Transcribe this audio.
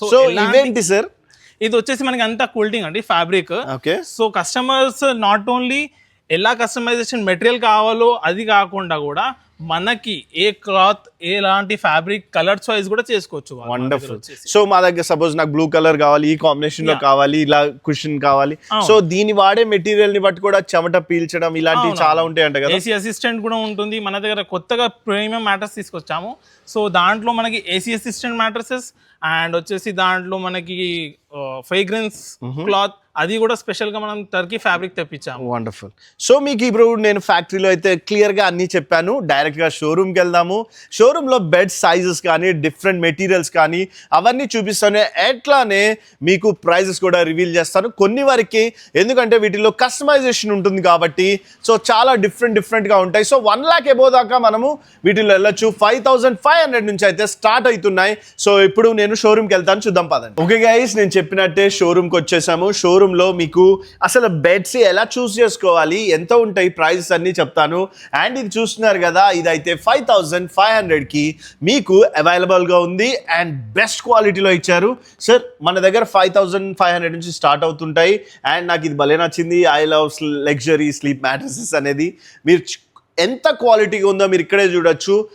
So ఇవేంటి sir ఇది వచ్చేసి మనకి అంతా కూల్టింగ్ అండి fabric okay so customers not only ఎలా కస్టమైజేషన్ మెటీరియల్ కావాలో అది కాకుండా కూడా మనకి ఏ క్లాత్ ఎలాంటి ఫ్యాబ్రిక్ కలర్స్ వైజ్ కూడా చేసుకోవచ్చు వండర్ఫుల్. సో మా దగ్గర సపోజ్ నాకు బ్లూ కలర్ కావాలి ఈ కాంబినేషన్లో కావాలి ఇలా కుషన్ కావాలి. సో దీని వాడే మెటీరియల్ని బట్టి కూడా చెమట పీల్చడం ఇలాంటివి చాలా ఉంటాయంట కదా? ఏసీ అసిస్టెంట్ కూడా ఉంటుంది. మన దగ్గర కొత్తగా ప్రీమియం మ్యాటర్స్ తీసుకొచ్చాము. సో దాంట్లో మనకి ఏసీ అసిస్టెంట్ మ్యాట్రసెస్ అండ్ వచ్చేసి దాంట్లో మనకి ఫ్రేగ్రెన్స్ క్లాత్ అది కూడా స్పెషల్గా మనం టర్కీ ఫ్యాబ్రిక్ తెప్పించాము. వండర్ఫుల్ సో మీకు ఇప్పుడు నేను ఫ్యాక్టరీలో అయితే క్లియర్గా అన్ని చెప్పాను. డైరెక్ట్ డైరెక్ట్గా షోరూమ్కి వెళ్దాము. షోరూమ్లో బెడ్ సైజెస్ కానీ డిఫరెంట్ మెటీరియల్స్ కానీ అవన్నీ చూపిస్తాను. ఎట్లానే మీకు ప్రైజెస్ కూడా రివీల్ చేస్తాను. కొన్ని వరకు ఎందుకంటే వీటిలో కస్టమైజేషన్ ఉంటుంది కాబట్టి సో చాలా డిఫరెంట్ డిఫరెంట్గా ఉంటాయి. సో వన్ లాక్ ఎబో దాకా మనము వీటిలో వెళ్ళొచ్చు. ఫైవ్ థౌసండ్ ఫైవ్ హండ్రెడ్ నుంచి అయితే స్టార్ట్ అవుతున్నాయి. సో ఇప్పుడు నేను షోరూమ్కి వెళ్తాను. చూద్దాం పదండి. ఓకే గైస్ నేను చెప్పినట్టే షోరూమ్కి వచ్చేసాము. షోరూమ్లో మీకు అసలు బెడ్స్ ఎలా చూస్ చేసుకోవాలి ఎంత ఉంటాయి ప్రైజెస్ అన్ని చెప్తాను. అండ్ ఇది చూస్తున్నారు కదా ఇదైతే ఫైవ్ థౌసండ్ ఫైవ్ హండ్రెడ్కి మీకు అవైలబుల్గా ఉంది అండ్ బెస్ట్ క్వాలిటీలో ఇచ్చారు. సార్ మన దగ్గర ఫైవ్ థౌసండ్ ఫైవ్ హండ్రెడ్ నుంచి స్టార్ట్ అవుతుంటాయి. అండ్ నాకు ఇది భలే నచ్చింది. I love luxury sleep mattresses అనేది. మీరు ఎంత క్వాలిటీగా ఉందో మీరు ఇక్కడే చూడొచ్చు.